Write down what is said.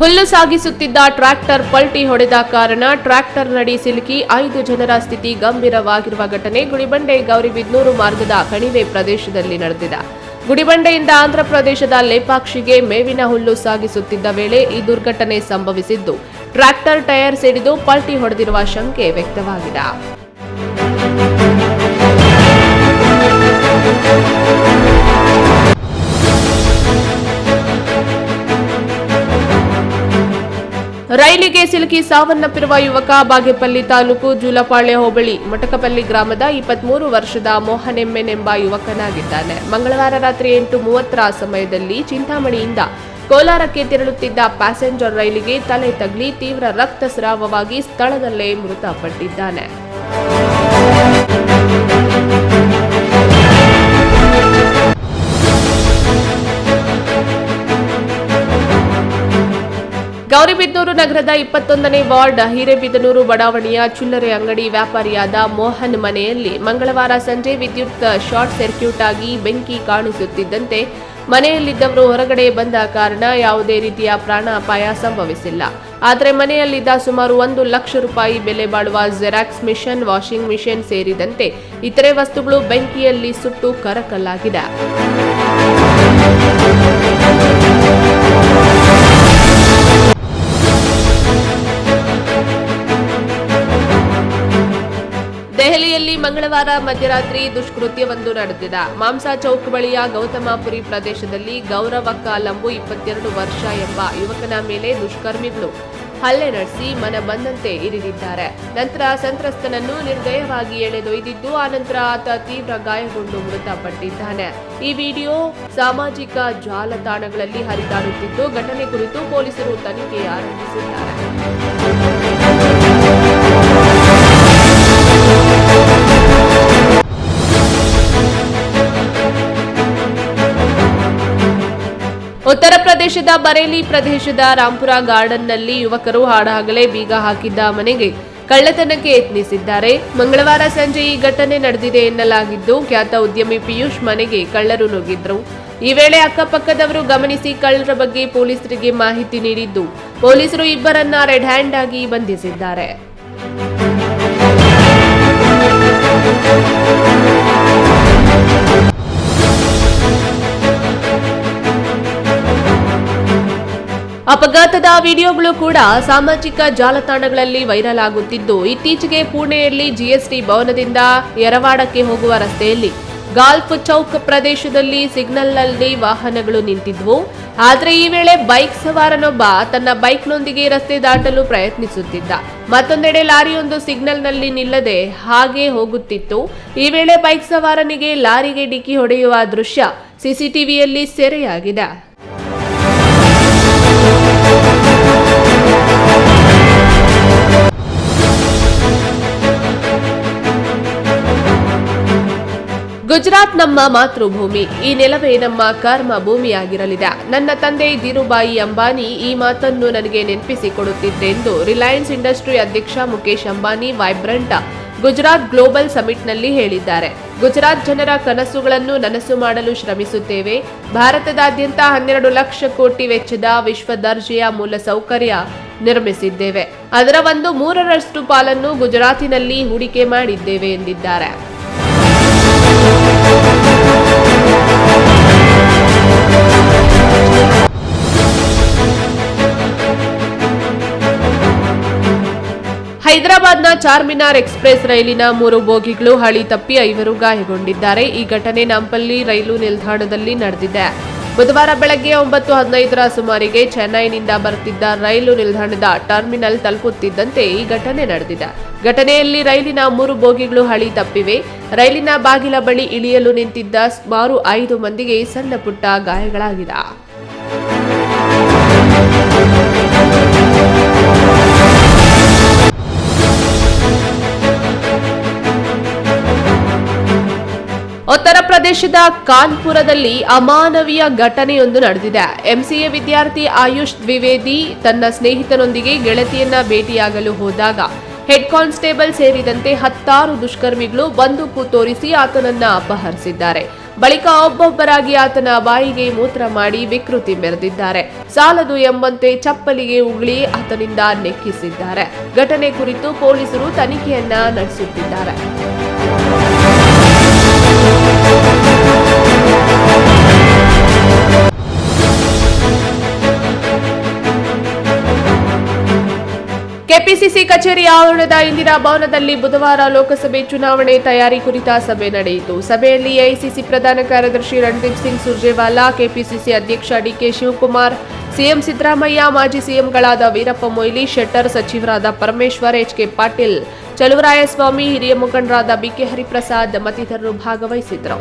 ಹುಲ್ಲು ಸಾಗಿಸುತ್ತಿದ್ದ ಟ್ರ್ಯಾಕ್ಟರ್ ಪಲ್ಟಿ ಹೊಡೆದ ಕಾರಣ ಟ್ರ್ಯಾಕ್ಟರ್ ನಡಿ ಸಿಲುಕಿ ಐದು ಜನರ ಸ್ಥಿತಿ ಗಂಭೀರವಾಗಿರುವ ಘಟನೆ ಗುಡಿಬಂಡೆ ಗೌರಿಬಿದ್ನೂರು ಮಾರ್ಗದ ಕಣಿವೆ ಪ್ರದೇಶದಲ್ಲಿ ನಡೆದಿದೆ. ಗುಡಿಬಂಡೆಯಿಂದ ಆಂಧ್ರಪ್ರದೇಶದ ಲೇಪಾಕ್ಷಿಗೆ ಮೇವಿನ ಹುಲ್ಲು ಸಾಗಿಸುತ್ತಿದ್ದ ವೇಳೆ ಈ ದುರ್ಘಟನೆ ಸಂಭವಿಸಿದ್ದು. ಟ್ರ್ಯಾಕ್ಟರ್ ಟೈರ್ ಸಿಡಿದು ಪಲ್ಟಿ ಹೊಡೆದಿರುವ ಶಂಕೆ ವ್ಯಕ್ತವಾಗಿದೆ. ರೈಲಿಗೆ ಸಿಲುಕಿ ಸಾವನ್ನಪ್ಪಿರುವ ಯುವಕ ಬಾಗೇಪಲ್ಲಿ ತಾಲೂಕು ಜೂಲಪಾಳ್ಯ ಹೋಬಳಿ ಮಟಕಪಲ್ಲಿ ಗ್ರಾಮದ ಇಪ್ಪತ್ಮೂರು ವರ್ಷದ ಮೋಹನೆಮ್ಮೆನ್ ಎಂಬ ಯುವಕನಾಗಿದ್ದಾನೆ. ಮಂಗಳವಾರ ರಾತ್ರಿ ಎಂಟು ಮೂವತ್ತರ ಸಮಯದಲ್ಲಿ ಚಿಂತಾಮಣಿಯಿಂದ ಕೋಲಾರಕ್ಕೆ ತೆರಳುತ್ತಿದ್ದ ಪ್ಯಾಸೆಂಜರ್ ರೈಲಿಗೆ ತಲೆ ತಗ್ಲಿ ತೀವ್ರ ರಕ್ತಸ್ರಾವವಾಗಿ ಸ್ಥಳದಲ್ಲೇ ಮೃತಪಟ್ಟಿದ್ದಾನೆ. ಗೌರಿಬಿದನೂರು ನಗರದ ಇಪ್ಪತ್ತೊಂದನೇ ವಾರ್ಡ್ ಹಿರೇಬಿದನೂರು ಬಡಾವಣೆಯ ಚಿಲ್ಲರೆ ಅಂಗಡಿ ವ್ಯಾಪಾರಿಯಾದ ಮೋಹನ್ ಮನೆಯಲ್ಲಿ ಮಂಗಳವಾರ ಸಂಜೆ ವಿದ್ಯುತ್ ಶಾರ್ಟ್ ಸರ್ಕ್ಯೂಟ್ ಆಗಿ ಬೆಂಕಿ ಕಾಣಿಸುತ್ತಿದ್ದಂತೆ ಮನೆಯಲ್ಲಿದ್ದವರು ಹೊರಗಡೆ ಬಂದ ಕಾರಣ ಯಾವುದೇ ರೀತಿಯ ಪ್ರಾಣ ಅಪಾಯ ಸಂಭವಿಸಿಲ್ಲ. ಆದರೆ ಮನೆಯಲ್ಲಿದ್ದ ಸುಮಾರು ಒಂದು ಲಕ್ಷ ರೂಪಾಯಿ ಬೆಲೆ ಬಾಳುವ ಜೆರಾಕ್ಸ್ ಮಿಷನ್, ವಾಷಿಂಗ್ ಮಿಷನ್ ಸೇರಿದಂತೆ ಇತರೆ ವಸ್ತುಗಳು ಬೆಂಕಿಯಲ್ಲಿ ಸುಟ್ಟು ಕರಕಲಾಗಿದೆ. ಮಂಗಳವಾರ ಮಧ್ಯರಾತ್ರಿ ದುಷ್ಕೃತ್ಯವೊಂದು ನಡೆದಿದೆ. ಮಾಂಸಾ ಚೌಕ್ ಬಳಿಯ ಗೌತಮಾಪುರಿ ಪ್ರದೇಶದಲ್ಲಿ ಗೌರವಕ್ಕ ಲಂಬು ಇಪ್ಪತ್ತೆರಡು ವರ್ಷ ಎಂಬ ಯುವಕನ ಮೇಲೆ ದುಷ್ಕರ್ಮಿಗಳು ಹಲ್ಲೆ ನಡೆಸಿ ಮನ ಬಂದಂತೆ ಇರಿದಿದ್ದಾರೆ. ನಂತರ ಸಂತ್ರಸ್ತನನ್ನು ನಿರ್ದಯವಾಗಿ ಎಳೆದೊಯ್ದಿದ್ದು, ಆನಂತರ ಆತ ತೀವ್ರ ಗಾಯಗೊಂಡು ಮೃತಪಟ್ಟಿದ್ದಾನೆ. ಈ ವಿಡಿಯೋ ಸಾಮಾಜಿಕ ಜಾಲತಾಣಗಳಲ್ಲಿ ಹರಿದಾಡುತ್ತಿದ್ದು, ಘಟನೆ ಕುರಿತು ಪೊಲೀಸರು ತನಿಖೆ ಆರಂಭಿಸಿದ್ದಾರೆ. ಪ್ರದೇಶದ ಬರೇಲಿ ಪ್ರದೇಶದ ರಾಂಪುರ ಗಾರ್ಡನ್ನಲ್ಲಿ ಯುವಕರು ಹಾಡಹಗಲೇ ಬೀಗ ಹಾಕಿದ್ದ ಮನೆಗೆ ಕಳ್ಳತನಕ್ಕೆ ಯತ್ನಿಸಿದ್ದಾರೆ. ಮಂಗಳವಾರ ಸಂಜೆ ಈ ಘಟನೆ ನಡೆದಿದೆ ಎನ್ನಲಾಗಿದ್ದು, ಖ್ಯಾತ ಉದ್ಯಮಿ ಪಿಯೂಷ್ ಮನೆಗೆ ಕಳ್ಳರು ನುಗ್ಗಿದ್ರು. ಈ ವೇಳೆ ಅಕ್ಕಪಕ್ಕದವರು ಗಮನಿಸಿ ಕಳ್ಳರ ಬಗ್ಗೆ ಪೊಲೀಸರಿಗೆ ಮಾಹಿತಿ ನೀಡಿದ್ದು, ಪೊಲೀಸರು ಇಬ್ಬರನ್ನ ರೆಡ್ ಹ್ಯಾಂಡ್ ಆಗಿ ಬಂಧಿಸಿದ್ದಾರೆ. ಅಪಘಾತದ ವಿಡಿಯೋಗಳು ಕೂಡ ಸಾಮಾಜಿಕ ಜಾಲತಾಣಗಳಲ್ಲಿ ವೈರಲ್ ಆಗುತ್ತಿದ್ದು, ಇತ್ತೀಚೆಗೆ ಪುಣೆಯಲ್ಲಿ ಜಿಎಸ್ಟಿ ಭವನದಿಂದ ಯರವಾಡಕ್ಕೆ ಹೋಗುವ ರಸ್ತೆಯಲ್ಲಿ ಗಾಲ್ಫ್ ಚೌಕ್ ಪ್ರದೇಶದಲ್ಲಿ ಸಿಗ್ನಲ್ನಲ್ಲಿ ವಾಹನಗಳು ನಿಂತಿದ್ವು. ಆದರೆ ಈ ವೇಳೆ ಬೈಕ್ ಸವಾರನೊಬ್ಬ ತನ್ನ ಬೈಕ್ನೊಂದಿಗೆ ರಸ್ತೆ ದಾಟಲು ಪ್ರಯತ್ನಿಸುತ್ತಿದ್ದ. ಮತ್ತೊಂದೆಡೆ ಲಾರಿಯೊಂದು ಸಿಗ್ನಲ್ನಲ್ಲಿ ನಿಲ್ಲದೆ ಹಾಗೆ ಹೋಗುತ್ತಿತ್ತು. ಈ ವೇಳೆ ಬೈಕ್ ಸವಾರನಿಗೆ ಲಾರಿಗೆ ಡಿಕ್ಕಿ ಹೊಡೆಯುವ ದೃಶ್ಯ ಸಿಸಿಟಿವಿಯಲ್ಲಿ ಸೆರೆಯಾಗಿದೆ. ಗುಜರಾತ್ ನಮ್ಮ ಮಾತೃಭೂಮಿ. ಈ ನೆಲವೇ ನಮ್ಮ ಕರ್ಮ ಭೂಮಿಯಾಗಿರಲಿದೆ. ನನ್ನ ತಂದೆ ಧೀರುಬಾಯಿ ಅಂಬಾನಿ ಈ ಮಾತನ್ನು ನನಗೆ ನೆನಪಿಸಿಕೊಡುತ್ತಿದ್ದೆಂದು ರಿಲಯನ್ಸ್ ಇಂಡಸ್ಟ್ರಿ ಅಧ್ಯಕ್ಷ ಮುಖೇಶ್ ಅಂಬಾನಿ ವೈಬ್ರಂಟ್ ಗುಜರಾತ್ ಗ್ಲೋಬಲ್ ಸಮಿಟ್ನಲ್ಲಿ ಹೇಳಿದ್ದಾರೆ. ಗುಜರಾತ್ ಜನರ ಕನಸುಗಳನ್ನು ನನಸು ಮಾಡಲು ಶ್ರಮಿಸುತ್ತೇವೆ. ಭಾರತದಾದ್ಯಂತ ಹನ್ನೆರಡು ಲಕ್ಷ ಕೋಟಿ ವೆಚ್ಚದ ವಿಶ್ವ ದರ್ಜೆಯ ಮೂಲಸೌಕರ್ಯ ನಿರ್ಮಿಸಿದ್ದೇವೆ. ಅದರ ಒಂದು ಮೂರರಷ್ಟು ಪಾಲನ್ನು ಗುಜರಾತಿನಲ್ಲಿ ಹೂಡಿಕೆ ಮಾಡಿದ್ದೇವೆ ಎಂದಿದ್ದಾರೆ. ಹೈದರಾಬಾದ್ನ ಚಾರ್ಮಿನಾರ್ ಎಕ್ಸ್ಪ್ರೆಸ್ ರೈಲಿನ ಮೂರು ಬೋಗಿಗಳು ಹಳಿ ತಪ್ಪಿ ಐವರು ಗಾಯಗೊಂಡಿದ್ದಾರೆ. ಈ ಘಟನೆ ನಾಂಪಲ್ಲಿ ರೈಲು ನಿಲ್ದಾಣದಲ್ಲಿ ನಡೆದಿದೆ. ಬುಧವಾರ ಬೆಳಗ್ಗೆ ಒಂಬತ್ತು ಹದಿನೈದರ ಸುಮಾರಿಗೆ ಚೆನ್ನೈನಿಂದ ಬರುತ್ತಿದ್ದ ರೈಲು ನಿಲ್ದಾಣದ ಟರ್ಮಿನಲ್ ತಲುಪುತ್ತಿದ್ದಂತೆ ಈ ಘಟನೆ ನಡೆದಿದೆ. ಘಟನೆಯಲ್ಲಿ ರೈಲಿನ ಮೂರು ಬೋಗಿಗಳು ಹಳಿ ತಪ್ಪಿವೆ. ರೈಲಿನ ಬಾಗಿಲ ಬಳಿ ಇಳಿಯಲು ನಿಂತಿದ್ದ ಸುಮಾರು ಐದು ಮಂದಿಗೆ ಸಣ್ಣ ಪುಟ್ಟ ಗಾಯಗಳಾಗಿದೆ ಪ್ರದೇಶದ ಕಾನ್ಪುರದಲ್ಲಿ ಅಮಾನವೀಯ ಘಟನೆಯೊಂದು ನಡೆದಿದೆ. ಎಂಸಿಎ ವಿದ್ಯಾರ್ಥಿ ಆಯುಷ್ ದ್ವಿವೇದಿ ತನ್ನ ಸ್ನೇಹಿತನೊಂದಿಗೆ ಗೆಳತಿಯನ್ನ ಭೇಟಿಯಾಗಲು ಹೋದಾಗ ಹೆಡ್ ಕಾನ್ಸ್ಟೇಬಲ್ ಸೇರಿದಂತೆ ಹತ್ತಾರು ದುಷ್ಕರ್ಮಿಗಳು ಬಂದೂಕು ತೋರಿಸಿ ಆತನನ್ನ ಅಪಹರಿಸಿದ್ದಾರೆ. ಬಳಿಕ ಒಬ್ಬೊಬ್ಬರಾಗಿ ಆತನ ಬಾಯಿಗೆ ಮೂತ್ರ ಮಾಡಿ ವಿಕೃತಿ ಮೆರೆದಿದ್ದಾರೆ. ಸಾಲದು ಎಂಬಂತೆ ಚಪ್ಪಲಿಗೆ ಉಗುಳಿ ಆತನಿಂದ ನೆಕ್ಕಿಸಿದ್ದಾರೆ. ಘಟನೆ ಕುರಿತು ಪೊಲೀಸರು ತನಿಖೆಯನ್ನ ನಡೆಸುತ್ತಿದ್ದಾರೆ. ಕೆಪಿಸಿಸಿ ಕಚೇರಿ ಆವರಣದ ಇಂದಿರಾ ಭವನದಲ್ಲಿ ಬುಧವಾರ ಲೋಕಸಭೆ ಚುನಾವಣೆ ತಯಾರಿ ಕುರಿತ ಸಭೆ ನಡೆಯಿತು. ಸಭೆಯಲ್ಲಿ ಎಐಸಿಸಿ ಪ್ರಧಾನ ಕಾರ್ಯದರ್ಶಿ ರಣದೀಪ್ ಸಿಂಗ್ ಸುರ್ಜೇವಾಲಾ, ಕೆಪಿಸಿಸಿ ಅಧ್ಯಕ್ಷ ಡಿಕೆ ಶಿವಕುಮಾರ್, ಸಿಎಂ ಸಿದ್ದರಾಮಯ್ಯ, ಮಾಜಿ ಸಿಎಂಗಳಾದ ವೀರಪ್ಪ ಮೊಯ್ಲಿ, ಶೆಟ್ಟರ್ ಸಚಿವರಾದ ಪರಮೇಶ್ವರ್ ಎಚ್ಕೆ ಪಾಟೀಲ್, ಚಲುವರಾಯಸ್ವಾಮಿ, ಹಿರಿಯ ಮುಖಂಡರಾದ ಬಿಕೆ ಹರಿಪ್ರಸಾದ್ ಮತ್ತಿತರರು ಭಾಗವಹಿಸಿದ್ದರು.